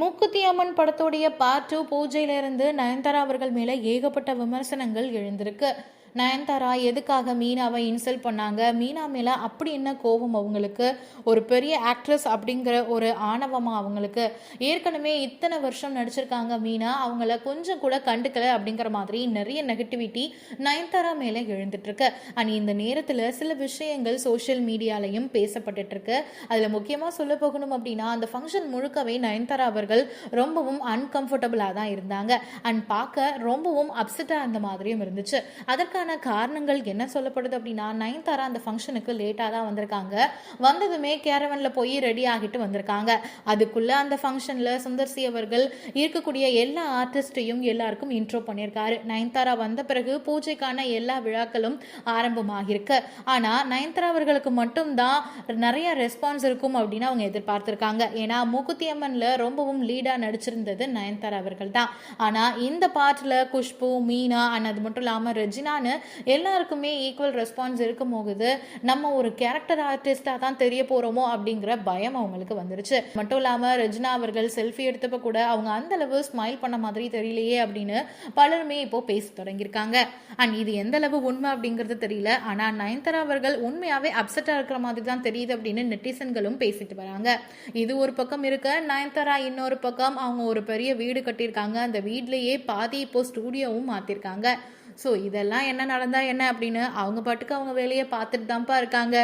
மூக்குத்தி அம்மன் படத்துடைய part two பூஜையிலிருந்து Nayanthara அவர்கள் மேலே ஏகப்பட்ட விமர்சனங்கள் எழுந்திருக்கு. நயன்தாரா எதுக்காக மீனாவை இன்சல்ட் பண்ணாங்க? மீனா மேலே அப்படி என்ன கோபம் அவங்களுக்கு? ஒரு பெரிய ஆக்ட்ரஸ் அப்படிங்கிற ஒரு ஆணவமா அவங்களுக்கு? ஏற்கனவே இத்தனை வருஷம் நடிச்சிருக்காங்க மீனா. அவங்கள கொஞ்சம் கூட கண்டுக்கல அப்படிங்கிற மாதிரி நிறைய நெகட்டிவிட்டி நயன்தாரா மேலே எழுந்துட்டு இருக்கு அண்ட் இந்த நேரத்தில் சில விஷயங்கள் சோஷியல் மீடியாலையும் பேசப்பட்டுட்டு இருக்கு அதில் முக்கியமாக சொல்ல போகணும் அப்படின்னா அந்த ஃபங்க்ஷன் முழுக்கவே நயன்தாரா அவர்கள் ரொம்பவும் அன்கம்ஃபர்டபுளாக தான் இருந்தாங்க. அண்ட் பார்க்க ரொம்பவும் அப்செட்டாக இருந்த மாதிரியும் இருந்துச்சு. அதற்கு அதுக்கான காரணங்கள் என்ன சொல்லப்படுது அப்படின்னா நயன்தாரா அந்த ஃபங்க்ஷனுக்கு லேட்டாக தான் வந்திருக்காங்க. வந்ததுமே கேரவனில் போய் ரெடி ஆகிட்டு வந்திருக்காங்க. அதுக்குள்ளே அந்த ஃபங்க்ஷனில் சுந்தர்சி அவர்கள் இருக்கக்கூடிய எல்லா ஆர்டிஸ்டையும் எல்லாருக்கும் இன்ட்ரோ பண்ணியிருக்காரு. நயன்தாரா வந்த பிறகு பூஜைக்கான எல்லா விழாக்களும் ஆரம்பமாகிருக்கு ஆனால் நயன்தாரா அவர்களுக்கு மட்டும்தான் நிறைய ரெஸ்பான்ஸ் இருக்கும் அப்படின்னு அவங்க எதிர்பார்த்துருக்காங்க. ஏன்னா மூக்குத்தியம்மனில் ரொம்பவும் லீடாக நடிச்சிருந்தது நயன்தாரா அவர்கள் தான் ஆனால் இந்த பாட்டில் குஷ்பு மீனா அண்ட் அது மட்டும் இல்லாமல் ரெஜினான்னு எல்லாருக்குமே ஈக்குவல் ரெஸ்பான்ஸ் இருக்கும் போகுது. நம்ம ஒரு கேரக்டர் ஆர்டிஸ்டாக தான் தெரிய போகிறோமோ அப்படிங்கிற பயம் அவங்களுக்கு வந்துருச்சு. மட்டும் இல்லாமல் ரஜினா அவர்கள் செல்ஃபி எடுத்தப்ப கூட அவங்க அந்த அளவு ஸ்மைல் பண்ண மாதிரி தெரியலையே அப்படின்னு பலருமே இப்போ பேச தொடங்கியிருக்காங்க. அண்ட் இது எந்த அளவு உண்மை அப்படிங்கிறது தெரியல. ஆனால் நயன்தாரா அவர்கள் உண்மையாகவே அப்செட்டாக இருக்கிற மாதிரி தான் தெரியுது அப்படின்னு நெட்டிசன்களும் பேசிட்டு வராங்க. இது ஒரு பக்கம் இருக்க நயன்தாரா இன்னொரு பக்கம் அவங்க ஒரு பெரிய வீடு கட்டியிருக்காங்க. அந்த வீட்லேயே பாதி இப்போ ஸ்டூடியோவும் மாற்றிருக்காங்க ஸோ இதெல்லாம் என்ன நடந்தால் என்ன அப்படின்னு அவங்க பாட்டுக்கு அவங்க வேலையை பார்த்துட்டு தான்ப்பா இருக்காங்க.